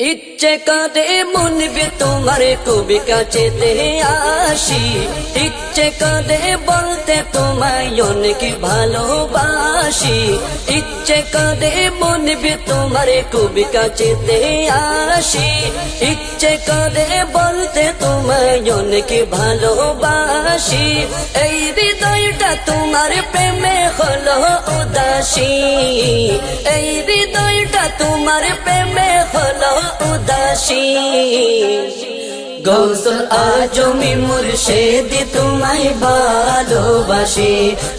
ইচ্ছে কাঁদে মনবে তোমার কবি কাছেতে আসি। ইচ্ছে কাঁদে বলতে তোমায় অনেক ভালোবাসি। ইচ্ছে কাঁদে মনবে তোমার কবি কাছেতে আসি। ইচ্ছে কাঁদে বলতে তোমায় অনেক ভালোবাসি। এই হৃদয়টা তোমার প্রেমে হলো উদাসী। এই হৃদয়টা তোমার প্রেমে উদাসী গৌসল আজমি মুর্শেদি, তোমায় ভালোবাসি।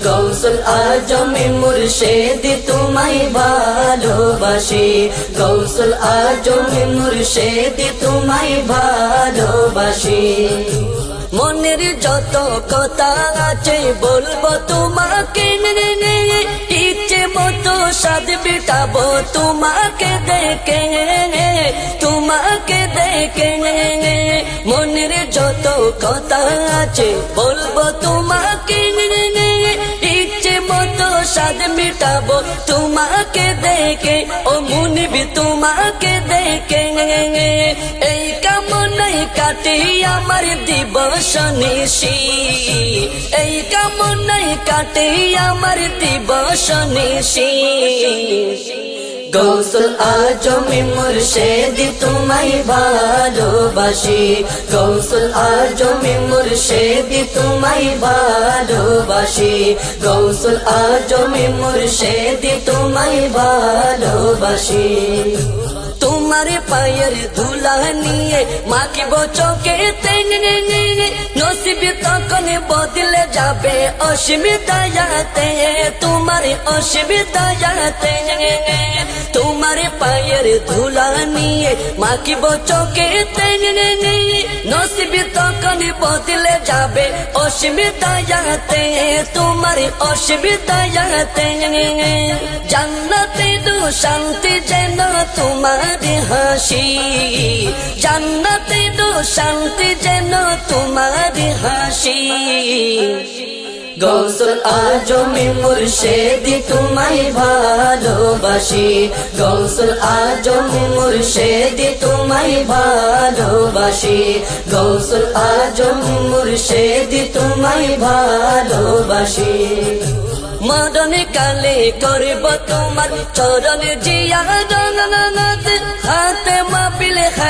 গৌসল আজমি মুর্শেদি, তোমায় ভালোবাসি। গৌসল আজমি মুর্শেদি, তোমায় ভালোবাসি। মনের যত কথা আছে বলব তোমাকে ইচ্ছে মতো সাদ বিটাবো তোমাকে দেখে। তোমাকে দেখে মনের যত কথা আছে বলব তোমাকে ইচ্ছে মতো সাদ মিটাবো তোমাকে দেখে। ও মুনিবি, তোমাকে দেখে এই কামনাই কাটে আমার দিবস নিশি। এই কামনাই কাটে আমার দিবস নিশি। গৌসল আজমি মুর্শেদ, তোমায় ভালোবাসি। গৌসল আজমি মুর্শেদ, তোমায় ভালোবাসি। গৌসল আজমি মুর্শেদ, তোমায় ভালোবাসি। তোমার পায়ের ধুলা নিয়ে মাখিব চোখে নসিব তখন বদলে যাবে অসুবিধাতে তোমার অসুবিধাতে তোমার পায়ের ধুলা নিয়ে মাখিব চোখে নসিব তখন বদলে যাবে অসুবিধাতে তোমার অসুবিধাতে জান্নাতে দু শান্তি যেন তোমার হাসি। জান্নাতে দু শান্তি যেন তোমার হাসি। গৌসল আজমি মুর্শেদি তোমায় ভালোবাসি। গৌসুল আজমি মুর্শেদি তোমায় ভালোবাসি। গৌসুল আজমি মুর্শেদি তোমায় ভালোবাসি। মদন কালে করব তোমার চরণ জিয়া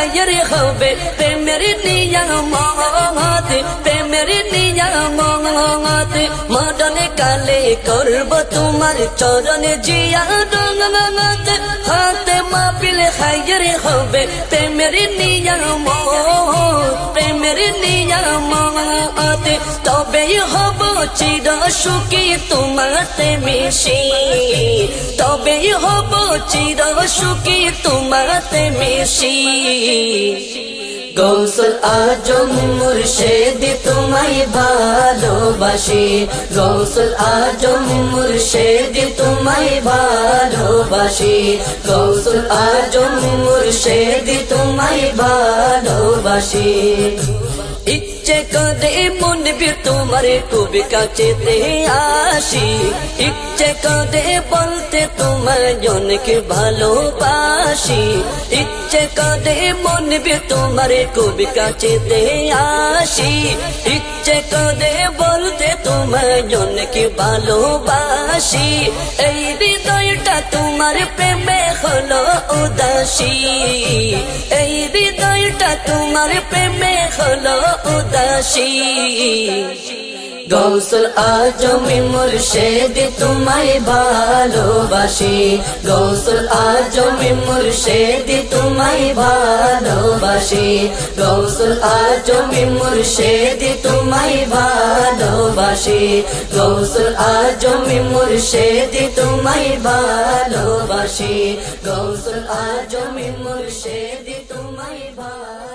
হায়ার হবে প্রেমের নিয়ামত প্রেমের নিয়ামত মরণ কালে করব তোমার চরণ জিয়া রঙনাথ হাতে মাপিলে হায়ার হবে প্রেমের নিয়ামত প্রেমের নিয়ামত তবে হব চির সুখী তোমাতে মিশি তবে হব চির সুখী তোমাতে মিশি গৌসল আজম মুর্শেদ, তোমায় ভালোবাসি। গৌসল আজম মুর্শেদ, তোমায় ভালোবাসি। গৌসল আজম মুর্শেদ, তোমায় ভালোবাসি। ইচ্ছে করে মন বি তোমার কবি কাছে আসি। ইচ্ছে করে বলতে তোমার জনকে ভালোবাসি। ইচ্ছে করে মন বি তোমার কবি কাছে আসি। ইচ্ছে করে বলতে তোমার জনকে ভালোবাসি। এই হৃদয়টা তোমার প্রেমে হলো উদাসী। এই হৃদয়টা তোমার প্রেমে হলো উদাসী। গৌসল আজমি মুর্শেদি তোমায় ভালোবাসি। গৌসল আজমি মুর্শেদি তোমায় ভালোবাসি। গৌসল আজমি মুর্শেদি তোমায় ভালোবাসি। গৌসল আজমি মুর্শেদি তোমায় ভালোবাসি। গৌসল আজমি মুর্শেদি তোমায় ভালো